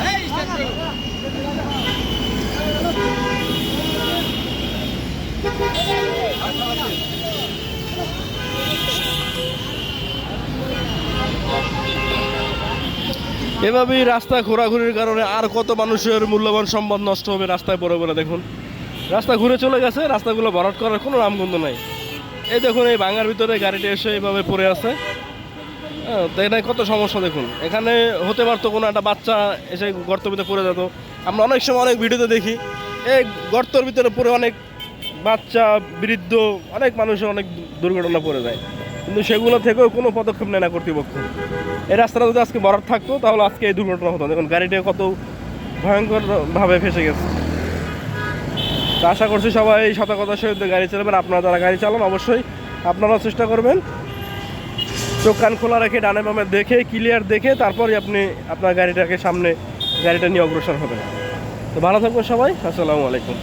Hey, stop এভাবেই রাস্তা ঘোরাঘুরির কারণে আর কত মানুষের মূল্যবান সম্পদ নষ্ট হবে রাস্তায় পড়ে পড়ে দেখুন। রাস্তা ঘুরে চলে গেছে রাস্তাগুলো ভরাট করার কোনো নামগন্ধ নাই। এই দেখুন এই ভাঙার ভিতরে গাড়িটি এসে এইভাবে পড়ে আছে। হ্যাঁ, এখানে কত সমস্যা দেখুন। এখানে হতে পারতো কোনো একটা বাচ্চা এসে গর্তের ভিতরে পড়ে যেত। আমরা অনেক সময় অনেক ভিডিওতে দেখি এই গর্তের ভিতরে পড়ে অনেক বাচ্চা বৃদ্ধ অনেক মানুষের অনেক দুর্ঘটনা পড়ে যায়। কিন্তু সেগুলো থেকেও কোনো পদক্ষেপ নেয় না কর্তৃপক্ষ। এই রাস্তাটা যদি আজকে বরাদ থাকতো, তাহলে আজকে এই দুর্ঘটনা হতো। দেখুন, গাড়িটা কত ভয়ঙ্করভাবে ফেসে গেছে। তো আশা করছি সবাই এই সতর্কতার সহিত গাড়ি চালাবেন। আপনারা যারা গাড়ি চালান, অবশ্যই আপনারাও চেষ্টা করবেন। চোখ কান খোলা রেখে, ডানে বামে দেখে, ক্লিয়ার দেখে তারপরে আপনি আপনার গাড়িটাকে সামনে, গাড়িটা নিয়ে অগ্রসর হবেন। তো ভালো থাকবেন সবাই। আসসালামু আলাইকুম।